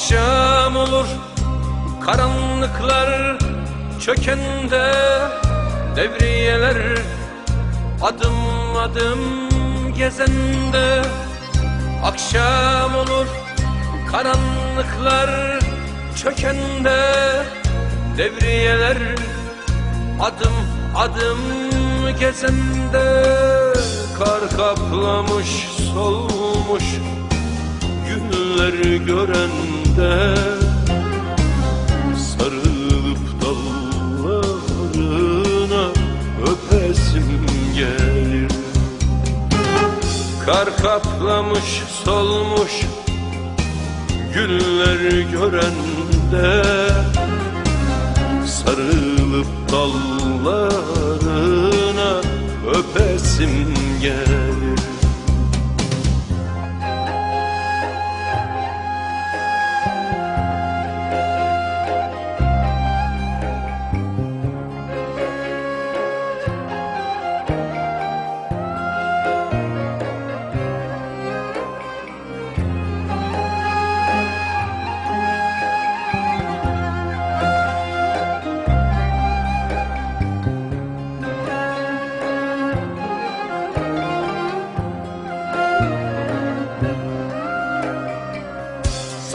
Akşam olur. Karanlıklar çökende Devriyeler adım adım gezende. Akşam olur karanlıklar çökende Devriyeler adım adım gezende. Kar kaplamış solmuş günleri görende Sarılıp dallarına öpesim gelir. Kar kaplamış solmuş günleri görende Sarılıp dallarına öpesim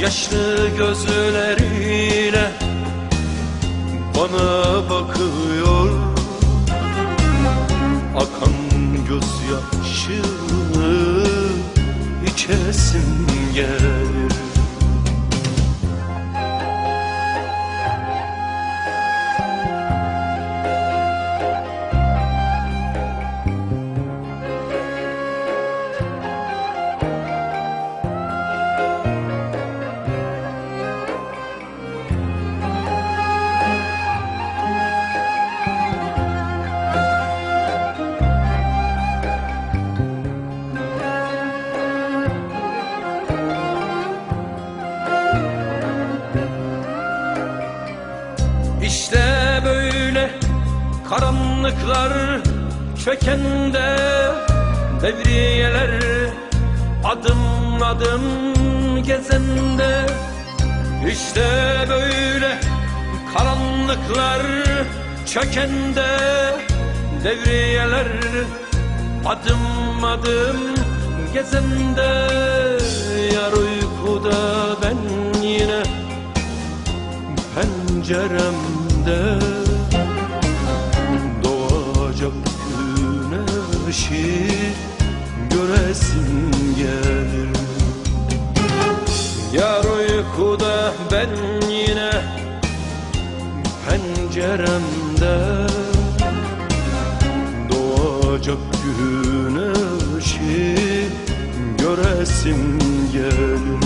Yaşlı gözleriyle bana bakıyor. Akan gözyaşını içesim gelir İşte böyle karanlıklar çökende Devriyeler adım adım gezende. İşte böyle karanlıklar çökende Devriyeler adım adım gezende. Yar uykuda penceremde doğacak güneşi göresim gelir. Yar uykuda ben yine penceremde doğacak güneşi göresim gelir